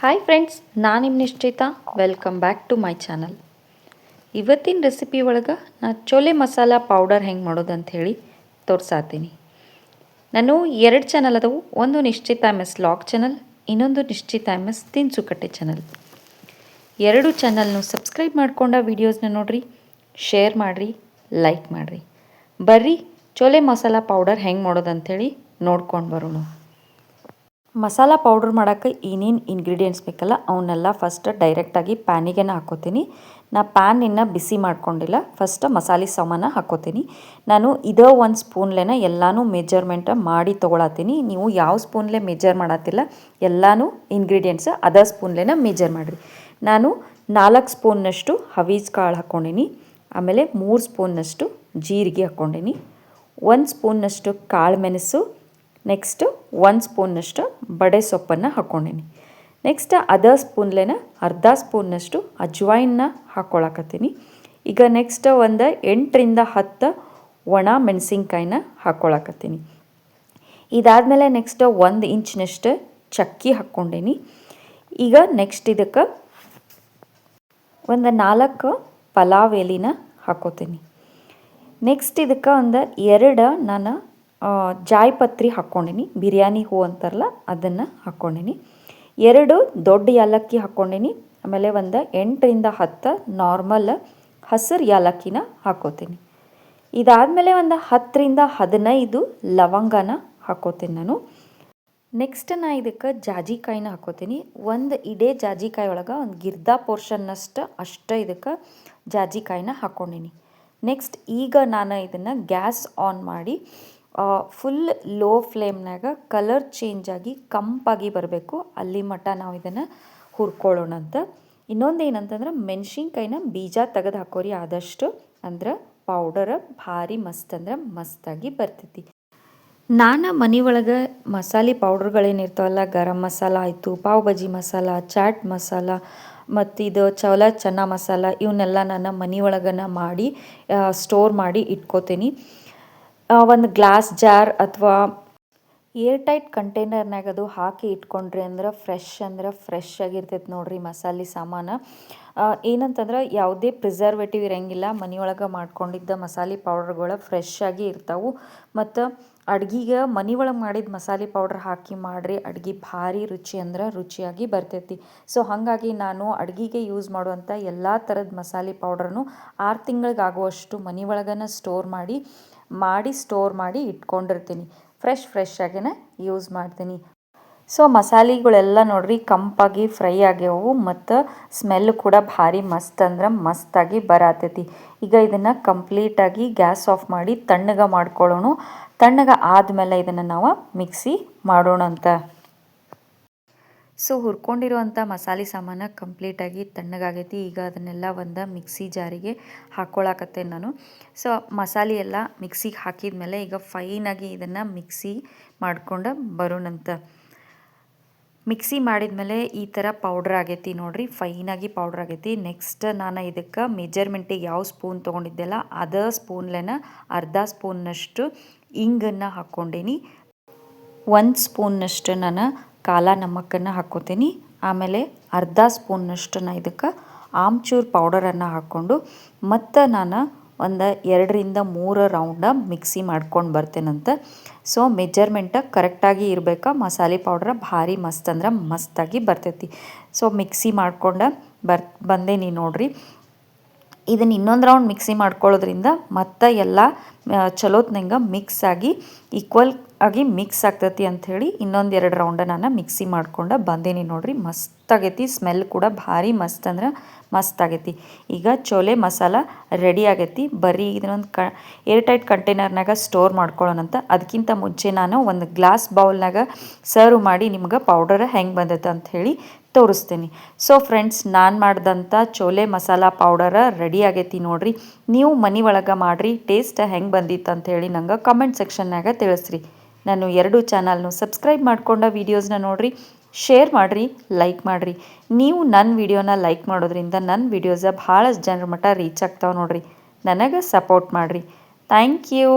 Hi friends ನಾನು ನಿಮ್ಮ Nishchita. Welcome back to my channel ಇವತ್ತಿನ ರೆಸಿಪಿ ಒಳಗೆ ನಾ ಚೋಲೆ ಮಸಾಲ ಪೌಡರ್ ಹೆಂಗೆ ಮಾಡೋದು ಅಂತ ಹೇಳಿ ತೋರ್ಸಾತೀನಿ. ನಾನು ಎರಡು ಚಾನಲ್ ಅದಾವು. ಒಂದು ನಿಶ್ಚಿತ ಎಂ ಎಸ್ ಲಾಗ್ ಚಾನಲ್ ಇನ್ನೊಂದು ನಿಶ್ಚಿತ ಎಂ ಎಸ್ ತಿನ್ಸುಕಟ್ಟೆ ಚಾನಲ್ ಎರಡು ಚಾನಲ್ನು ಸಬ್ಸ್ಕ್ರೈಬ್ ಮಾಡ್ಕೊಂಡ ವೀಡಿಯೋಸ್ನ ನೋಡಿರಿ ಶೇರ್ ಮಾಡಿರಿ ಲೈಕ್ ಮಾಡಿರಿ. ಬರ್ರಿ, ಚೋಲೆ ಮಸಾಲ ಪೌಡರ್ ಹೆಂಗೆ ಮಾಡೋದು ಅಂಥೇಳಿ ನೋಡ್ಕೊಂಡು ಬರೋಣ. ಮಸಾಲ ಪೌಡ್ರ್ ಮಾಡೋಕ್ಕೆ ಏನೇನು ಇಂಗ್ರೀಡಿಯೆಂಟ್ಸ್ ಬೇಕಲ್ಲ ಅವನ್ನೆಲ್ಲ ಫಸ್ಟ್ ಡೈರೆಕ್ಟಾಗಿ ಪ್ಯಾನಿಗೆ ಹಾಕೋತೀನಿ. ನಾ ಪ್ಯಾನ್ ಇನ್ನು ಬಿಸಿ ಮಾಡ್ಕೊಂಡಿಲ್ಲ ಫಸ್ಟ್ ಮಸಾಲೆ ಸಾಮಾನ ಹಾಕೋತೀನಿ. ನಾನು ಇದೋ ಒಂದು ಸ್ಪೂನ್ಲೇನ ಎಲ್ಲನೂ ಮೆಜರ್ಮೆಂಟ್ ಮಾಡಿ ತೊಗೊಳತ್ತೀನಿ. ನೀವು ಯಾವ ಸ್ಪೂನ್ಲೇ ಮೆಜರ್ ಮಾಡತ್ತಿಲ್ಲ ಎಲ್ಲನೂ ಇಂಗ್ರೀಡಿಯೆಂಟ್ಸ್ ಅದೇ ಸ್ಪೂನ್ಲೇನ ಮೆಜರ್ ಮಾಡಿರಿ. ನಾನು ನಾಲ್ಕು ಸ್ಪೂನ್ನಷ್ಟು ಹವೀಜ್ ಕಾಳು ಹಾಕ್ಕೊಂಡೀನಿ ಆಮೇಲೆ ಮೂರು ಸ್ಪೂನ್ನಷ್ಟು ಜೀರಿಗೆ ಹಾಕ್ಕೊಂಡೀನಿ ಒಂದು ಸ್ಪೂನ್ನಷ್ಟು ಕಾಳು ಮೆಣಸು ನೆಕ್ಸ್ಟ್ ಒಂದು ಸ್ಪೂನ್ನಷ್ಟು ಬಡೆ ಸೊಪ್ಪನ್ನು ಹಾಕ್ಕೊಂಡೀನಿ ನೆಕ್ಸ್ಟ್ ಅದ ಸ್ಪೂನ್ಲೇನ ಅರ್ಧ ಸ್ಪೂನ್ನಷ್ಟು ಅಜ್ವಾಯಿನ್ನ ಹಾಕ್ಕೊಳಕತ್ತೀನಿ ಈಗ ನೆಕ್ಸ್ಟ್ ಒಂದು ಎಂಟರಿಂದ ಹತ್ತು ಒಣ ಮೆಣಸಿನ್ಕಾಯಿನ ಹಾಕ್ಕೊಳಕತ್ತೀನಿ ಇದಾದಮೇಲೆ ನೆಕ್ಸ್ಟ್ ಒಂದು ಇಂಚಿನಷ್ಟು ಚಕ್ಕಿ ಹಾಕ್ಕೊಂಡೀನಿ ಈಗ ನೆಕ್ಸ್ಟ್ ಇದಕ್ಕೆ ಒಂದು ನಾಲ್ಕು ಪಲಾವ್ ಎಲಿನ ಹಾಕೋತೀನಿ. ನೆಕ್ಸ್ಟ್ ಇದಕ್ಕೆ ಒಂದು ಎರಡು ನಾನು ಜಾಯ್ಪತ್ರಿ ಹಾಕ್ಕೊಂಡೀನಿ, ಬಿರಿಯಾನಿ ಹೂ ಅಂತಾರಲ್ಲ, ಅದನ್ನು ಹಾಕ್ಕೊಂಡೀನಿ. ಎರಡು ದೊಡ್ಡ ಯಾಲಕ್ಕಿ ಹಾಕ್ಕೊಂಡೀನಿ, ಆಮೇಲೆ ಒಂದು ಎಂಟರಿಂದ ಹತ್ತು ನಾರ್ಮಲ್ ಹಸಿರು ಯಾಲಕ್ಕಿನ ಹಾಕೋತೀನಿ. ಇದಾದಮೇಲೆ ಒಂದು ಹತ್ತರಿಂದ ಹದಿನೈದು ಲವಂಗನ ಹಾಕೋತೀನಿ ನಾನು. ನೆಕ್ಸ್ಟ್ ನಾ ಇದಕ್ಕೆ ಜಾಜಿಕಾಯಿನ ಹಾಕೋತೀನಿ. ಒಂದು ಇಡೇ ಜಾಜಿಕಾಯಿ ಒಳಗೆ ಒಂದು ಗಿರ್ದಾ ಪೋರ್ಷನ್ನಷ್ಟು ಅಷ್ಟು ಇದಕ್ಕೆ ಜಾಜಿಕಾಯಿನ ಹಾಕ್ಕೊಂಡೀನಿ. ನೆಕ್ಸ್ಟ್ ಈಗ ನಾನು ಇದನ್ನು ಗ್ಯಾಸ್ ಆನ್ ಮಾಡಿ ಫುಲ್ ಲೋ ಫ್ಲೇಮ್ನಾಗ ಕಲರ್ ಚೇಂಜ್ ಆಗಿ ಕಂಪಾಗಿ ಬರಬೇಕು. ಅಲ್ಲಿ ಮಟ್ಟ ನಾವು ಇದನ್ನು ಹುರ್ಕೊಳ್ಳೋಣ ಅಂತ. ಇನ್ನೊಂದು ಏನಂತಂದ್ರೆ ಮೆಣಸಿನ್ಕಾಯಿನ ಬೀಜ ತೆಗೆದು ಹಾಕೋರಿ ಆದಷ್ಟು. ಅಂದ್ರೆ ಪೌಡರ್ ಭಾರಿ ಮಸ್ತ್ ಅಂದ್ರೆ ಮಸ್ತಾಗಿ ಬರ್ತೈತಿ. ನಾನು ಮನೆ ಒಳಗೆ ಮಸಾಲೆ ಪೌಡ್ರ್ಗಳೇನಿರ್ತಾವಲ್ಲ ಗರಂ ಮಸಾಲ, ಆಯಿತು ಪಾವ್ ಬಜಿ ಮಸಾಲ, ಚಾಟ್ ಮಸಾಲ, ಮತ್ತು ಇದು ಚೌಲ ಚನ್ನ ಮಸಾಲ ಇವನ್ನೆಲ್ಲ ನಾನು ಮನೆ ಒಳಗನ ಮಾಡಿ ಸ್ಟೋರ್ ಮಾಡಿ ಇಟ್ಕೋತೀನಿ. ಒಂದು ಗ್ಲಾಸ್ ಜಾರ್ ಅಥವಾ ಏರ್ ಟೈಟ್ ಕಂಟೈನರ್ನಾಗ ಅದು ಹಾಕಿ ಇಟ್ಕೊಂಡ್ರಿ ಅಂದ್ರೆ ಫ್ರೆಶ್ ಅಂದ್ರೆ ಫ್ರೆಶ್ ಆಗಿರ್ತೈತೆ ನೋಡ್ರಿ ಮಸಾಲೆ ಸಾಮಾನು. ಏನಂತಂದ್ರೆ ಯಾವುದೇ ಪ್ರಿಸರ್ವೇಟಿವ್ ಇರಂಗಿಲ್ಲ, ಮನೆಯೊಳಗೆ ಮಾಡ್ಕೊಂಡಿದ್ದ ಮಸಾಲೆ ಪೌಡರ್ಗಳು ಫ್ರೆಶ್ ಆಗಿ ಇರ್ತಾವೆ. ಮತ್ತು ಅಡ್ಗಿಗೆ ಮನೆ ಒಳಗೆ ಮಾಡಿದ ಮಸಾಲೆ ಪೌಡ್ರ್ ಹಾಕಿ ಮಾಡಿರಿ, ಅಡ್ಗೆ ಭಾರಿ ರುಚಿ ಅಂದ್ರೆ ರುಚಿಯಾಗಿ ಬರ್ತೈತಿ. ಸೊ ಹಾಗಾಗಿ ನಾನು ಅಡುಗೆಗೆ ಯೂಸ್ ಮಾಡುವಂಥ ಎಲ್ಲ ಥರದ ಮಸಾಲೆ ಪೌಡ್ರನ್ನು ಆರು ತಿಂಗಳಿಗಾಗುವಷ್ಟು ಮನೆ ಒಳಗನ ಸ್ಟೋರ್ ಮಾಡಿ ಮಾಡಿ ಸ್ಟೋರ್ ಮಾಡಿ ಇಟ್ಕೊಂಡಿರ್ತೀನಿ. ಫ್ರೆಶ್ ಫ್ರೆಶ್ ಆಗಿನೇ ಯೂಸ್ ಮಾಡ್ತೀನಿ. ಸೊ ಮಸಾಲೆಗಳೆಲ್ಲ ನೋಡ್ರಿ ಕಂಪಾಗಿ ಫ್ರೈ ಆಗ್ಯಾವು ಮತ್ತು ಸ್ಮೆಲ್ ಕೂಡ ಭಾರಿ ಮಸ್ತ್ ಅಂದ್ರೆ ಮಸ್ತಾಗಿ ಬರತೈತಿ. ಈಗ ಇದನ್ನು ಕಂಪ್ಲೀಟಾಗಿ ಗ್ಯಾಸ್ ಆಫ್ ಮಾಡಿ ತಣ್ಣಗೆ ಮಾಡ್ಕೊಳ್ಳೋಣ ತಣ್ಣಗೆ ಆದಮೇಲೆ ಇದನ್ನು ನಾವು ಮಿಕ್ಸಿ ಮಾಡೋಣ ಅಂತ ಸೊ ಹುರ್ಕೊಂಡಿರುವಂಥ ಮಸಾಲೆ ಸಾಮಾನು ಕಂಪ್ಲೀಟಾಗಿ ತಣ್ಣಗಾಗೈತಿ. ಈಗ ಅದನ್ನೆಲ್ಲ ಒಂದು ಮಿಕ್ಸಿ ಜಾರಿಗೆ ಹಾಕ್ಕೊಳಕತ್ತೆ ನಾನು. ಸೊ ಮಸಾಲೆ ಎಲ್ಲ ಮಿಕ್ಸಿಗೆ ಹಾಕಿದ ಮೇಲೆ ಈಗ ಫೈನಾಗಿ ಇದನ್ನು ಮಿಕ್ಸಿ ಮಾಡ್ಕೊಂಡು ಬರೋಣಂತ. ಮಿಕ್ಸಿ ಮಾಡಿದ್ಮೇಲೆ ಈ ಥರ ಪೌಡ್ರ್ ಆಗೈತಿ ನೋಡಿರಿ, ಫೈನಾಗಿ ಪೌಡ್ರ್ ಆಗೈತಿ. ನೆಕ್ಸ್ಟ್ ನಾನು ಇದಕ್ಕೆ ಮೆಜರ್ಮೆಂಟಿಗೆ ಯಾವ ಸ್ಪೂನ್ ತೊಗೊಂಡಿದ್ದೆಲ್ಲ ಅದ ಸ್ಪೂನ್ಲೆನ ಅರ್ಧ ಸ್ಪೂನ್ನಷ್ಟು ಇಂಗನ್ನು ಹಾಕ್ಕೊಂಡೀನಿ ಒಂದು ಸ್ಪೂನ್ನಷ್ಟು ನಾನು ಕಾಲ ನಮಕನ್ನು ಹಾಕ್ಕೊತೀನಿ ಆಮೇಲೆ ಅರ್ಧ ಸ್ಪೂನ್ನಷ್ಟು ನಾನು ಇದಕ್ಕೆ ಆಮ್ಚೂರ್ ಪೌಡರನ್ನು ಹಾಕ್ಕೊಂಡು ಮತ್ತು ನಾನು ಒಂದು ಎರಡರಿಂದ ಮೂರು ರೌಂಡ ಮಿಕ್ಸಿ ಮಾಡ್ಕೊಂಡು ಬರ್ತೇನಂತ. ಸೊ ಮೆಜರ್ಮೆಂಟ ಕರೆಕ್ಟಾಗಿ ಇರಬೇಕಾ? ಮಸಾಲೆ ಪೌಡ್ರ ಭಾರಿ ಮಸ್ತ್ ಅಂದ್ರೆ ಮಸ್ತಾಗಿ ಬರ್ತೈತಿ. ಸೊ ಮಿಕ್ಸಿ ಮಾಡ್ಕೊಂಡು ಬರ್ ಬಂದೇನಿ ನೋಡ್ರಿ. ಇದನ್ನು ಇನ್ನೊಂದು ರೌಂಡ್ ಮಿಕ್ಸಿ ಮಾಡ್ಕೊಳ್ಳೋದ್ರಿಂದ ಮತ್ತೆ ಎಲ್ಲ ಚಲೋತ್ನಂಗೆ ಮಿಕ್ಸ್ ಆಗಿ ಈಕ್ವಲ್ ಆಗಿ ಮಿಕ್ಸ್ ಆಗ್ತೈತಿ ಅಂಥೇಳಿ ಇನ್ನೊಂದು ಎರಡು ರೌಂಡ ನಾನು ಮಿಕ್ಸಿ ಮಾಡ್ಕೊಂಡು ಬಂದೇನಿ ನೋಡಿರಿ. ಮಸ್ತ್ ಆಗೈತಿ ಸ್ಮೆಲ್ ಕೂಡ ಭಾರಿ ಮಸ್ತ್ ಅಂದ್ರೆ ಮಸ್ತ್ ಆಗೈತಿ. ಈಗ ಚೋಲೆ ಮಸಾಲ ರೆಡಿ ಆಗೈತಿ. ಬರೀ ಇದನ್ನೊಂದು ಕ ಏರ್ ಟೈಟ್ ಕಂಟೈನರ್ನಾಗ ಸ್ಟೋರ್ ಮಾಡ್ಕೊಳ್ಳೋಣಂತ ಅದಕ್ಕಿಂತ ಮುಂಚೆ ನಾನು ಒಂದು ಗ್ಲಾಸ್ ಬೌಲ್ನಾಗ ಸರ್ವ್ ಮಾಡಿ ನಿಮ್ಗೆ ಪೌಡರ್ ಹೆಂಗೆ ಬಂದೈತೆ ಅಂತ ಹೇಳಿ ತೋರಿಸ್ತೀನಿ. ಸೊ ಫ್ರೆಂಡ್ಸ್ ನಾನು ಮಾಡಿದಂಥ ಚೋಲೆ ಮಸಾಲ ಪೌಡರ ರೆಡಿ ಆಗೈತಿ ನೋಡ್ರಿ. ನೀವು ಮನೆ ಒಳಗೆ ಮಾಡಿರಿ ಟೇಸ್ಟ್ ಹೆಂಗೆ ಬಂದಿತ್ತು ಅಂತ ಹೇಳಿ ನಂಗೆ ಕಮೆಂಟ್ ಸೆಕ್ಷನ್ನಾಗ ತಿಳಿಸ್ರಿ. ನಾನು ಎರಡು ಚಾನಲ್ನು ಸಬ್ಸ್ಕ್ರೈಬ್ ಮಾಡ್ಕೊಂಡ ವೀಡಿಯೋಸ್ನ ನೋಡಿರಿ. ಶೇರ್ ಮಾಡಿರಿ ಲೈಕ್ ಮಾಡಿರಿ. ನೀವು ನನ್ನ ವಿಡಿಯೋನ ಲೈಕ್ ಮಾಡೋದ್ರಿಂದ ನನ್ನ ವೀಡಿಯೋಸ ಭಾಳಷ್ಟು ಜನರ ಮಟ್ಟ ರೀಚ್ ಆಗ್ತಾವೆ ನೋಡಿರಿ. ನನಗೆ ಸಪೋರ್ಟ್ ಮಾಡಿರಿ. Thank you